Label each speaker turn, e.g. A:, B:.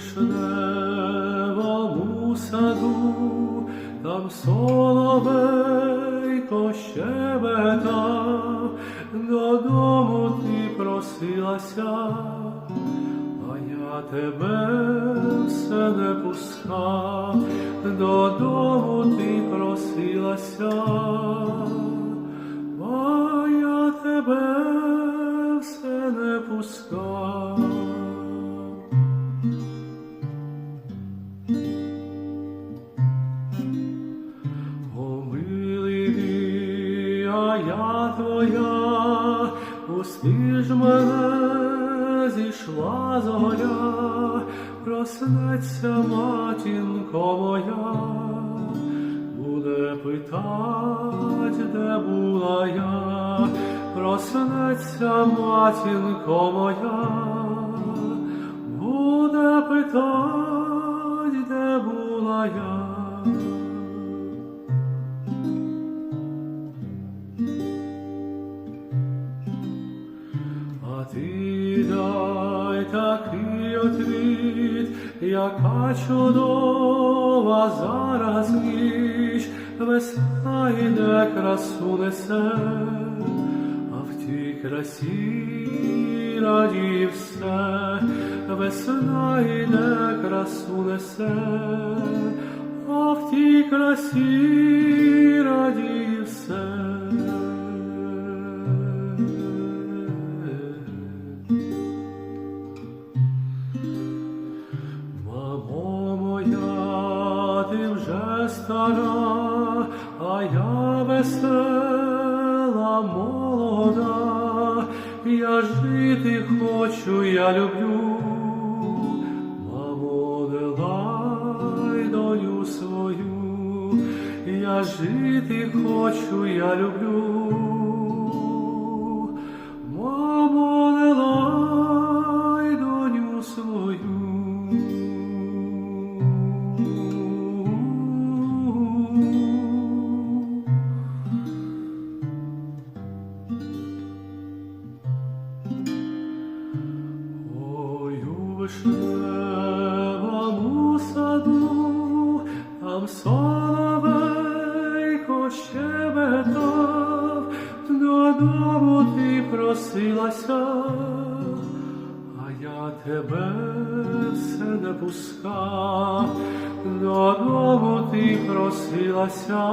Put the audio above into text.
A: вишневому саду, там соловейко щебетав, додому ти просилася, а я тебе все не пускав, додому ти просилася, а я тебе все не пускав. Мій, я твоя, пусти мене, зійшла зоря, проснеться матінко моя, буде питать, де була я, проснеться матінко моя, буде питать, де була я. Ти дай такий отвіт, яка чудова зараз ніч, весна йде красу несе, а в тій красі раді все, весна йде красу несе, а в тій красі раді стара, а я весела, молода, я жити хочу, я люблю. Мамо, не лай доню свою, я жити хочу, я люблю. Вишневому саду, там соловейко щебетав, додому ти просилася, а я тебе все не пускав, додому ти просилася.